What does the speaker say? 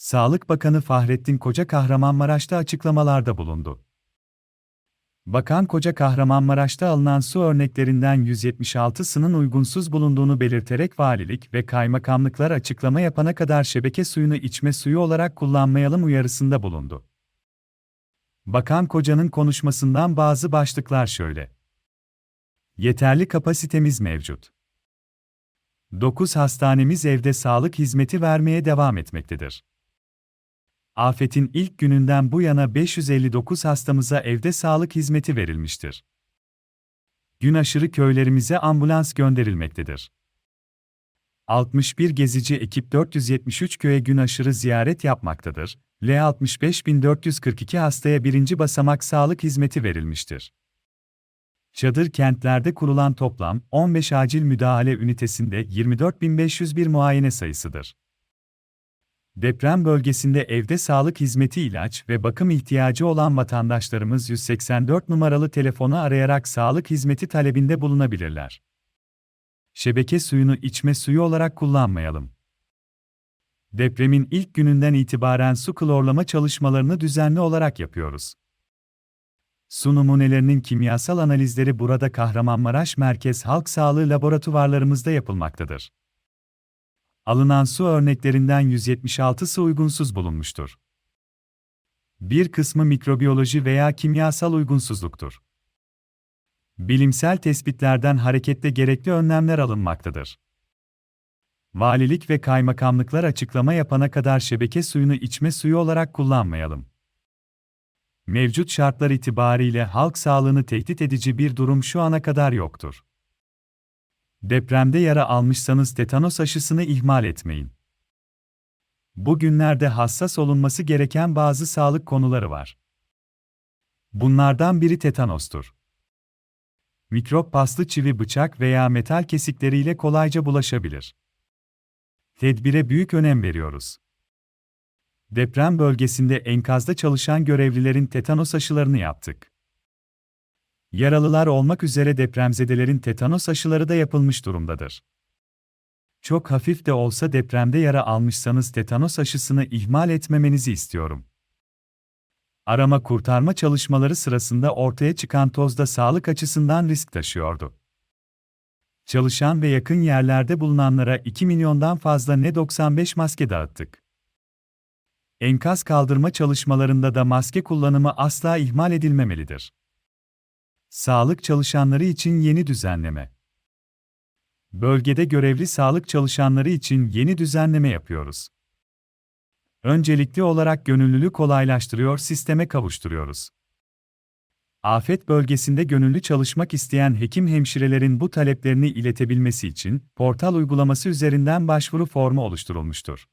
Sağlık Bakanı Fahrettin Koca Kahramanmaraş'ta açıklamalarda bulundu. Bakan Koca Kahramanmaraş'ta alınan su örneklerinden 176'sının uygunsuz bulunduğunu belirterek valilik ve kaymakamlıklar açıklama yapana kadar şebeke suyunu içme suyu olarak kullanmayalım uyarısında bulundu. Bakan Koca'nın konuşmasından bazı başlıklar şöyle. Yeterli kapasitemiz mevcut. 9 hastanemiz evde sağlık hizmeti vermeye devam etmektedir. Afetin ilk gününden bu yana 559 hastamıza evde sağlık hizmeti verilmiştir. Gün aşırı köylerimize ambulans gönderilmektedir. 61 gezici ekip 473 köye gün aşırı ziyaret yapmaktadır. L65442 hastaya birinci basamak sağlık hizmeti verilmiştir. Çadır kentlerde kurulan toplam 15 acil müdahale ünitesinde 24.501 muayene sayısıdır. Deprem bölgesinde evde sağlık hizmeti ilaç ve bakım ihtiyacı olan vatandaşlarımız 184 numaralı telefonu arayarak sağlık hizmeti talebinde bulunabilirler. Şebeke suyunu içme suyu olarak kullanmayalım. Depremin ilk gününden itibaren su klorlama çalışmalarını düzenli olarak yapıyoruz. Su numunelerinin kimyasal analizleri burada Kahramanmaraş Merkez Halk Sağlığı laboratuvarlarımızda yapılmaktadır. Alınan su örneklerinden 176'sı uygunsuz bulunmuştur. Bir kısmı mikrobiyoloji veya kimyasal uygunsuzluktur. Bilimsel tespitlerden hareketle gerekli önlemler alınmaktadır. Valilik ve kaymakamlıklar açıklama yapana kadar şebeke suyunu içme suyu olarak kullanmayalım. Mevcut şartlar itibariyle halk sağlığını tehdit edici bir durum şu ana kadar yoktur. Depremde yara almışsanız tetanos aşısını ihmal etmeyin. Bugünlerde hassas olunması gereken bazı sağlık konuları var. Bunlardan biri tetanostur. Mikrop paslı çivi bıçak veya metal kesikleriyle kolayca bulaşabilir. Tedbire büyük önem veriyoruz. Deprem bölgesinde enkazda çalışan görevlilerin tetanos aşılarını yaptık. Yaralılar olmak üzere depremzedelerin tetanos aşıları da yapılmış durumdadır. Çok hafif de olsa depremde yara almışsanız tetanos aşısını ihmal etmemenizi istiyorum. Arama kurtarma çalışmaları sırasında ortaya çıkan tozda sağlık açısından risk taşıyordu. Çalışan ve yakın yerlerde bulunanlara 2 milyondan fazla N95 maske dağıttık. Enkaz kaldırma çalışmalarında da maske kullanımı asla ihmal edilmemelidir. Sağlık çalışanları için yeni düzenleme. Bölgede görevli sağlık çalışanları için yeni düzenleme yapıyoruz. Öncelikli olarak gönüllülüğü kolaylaştırıyor, sisteme kavuşturuyoruz. Afet bölgesinde gönüllü çalışmak isteyen hekim hemşirelerin bu taleplerini iletebilmesi için portal uygulaması üzerinden başvuru formu oluşturulmuştur.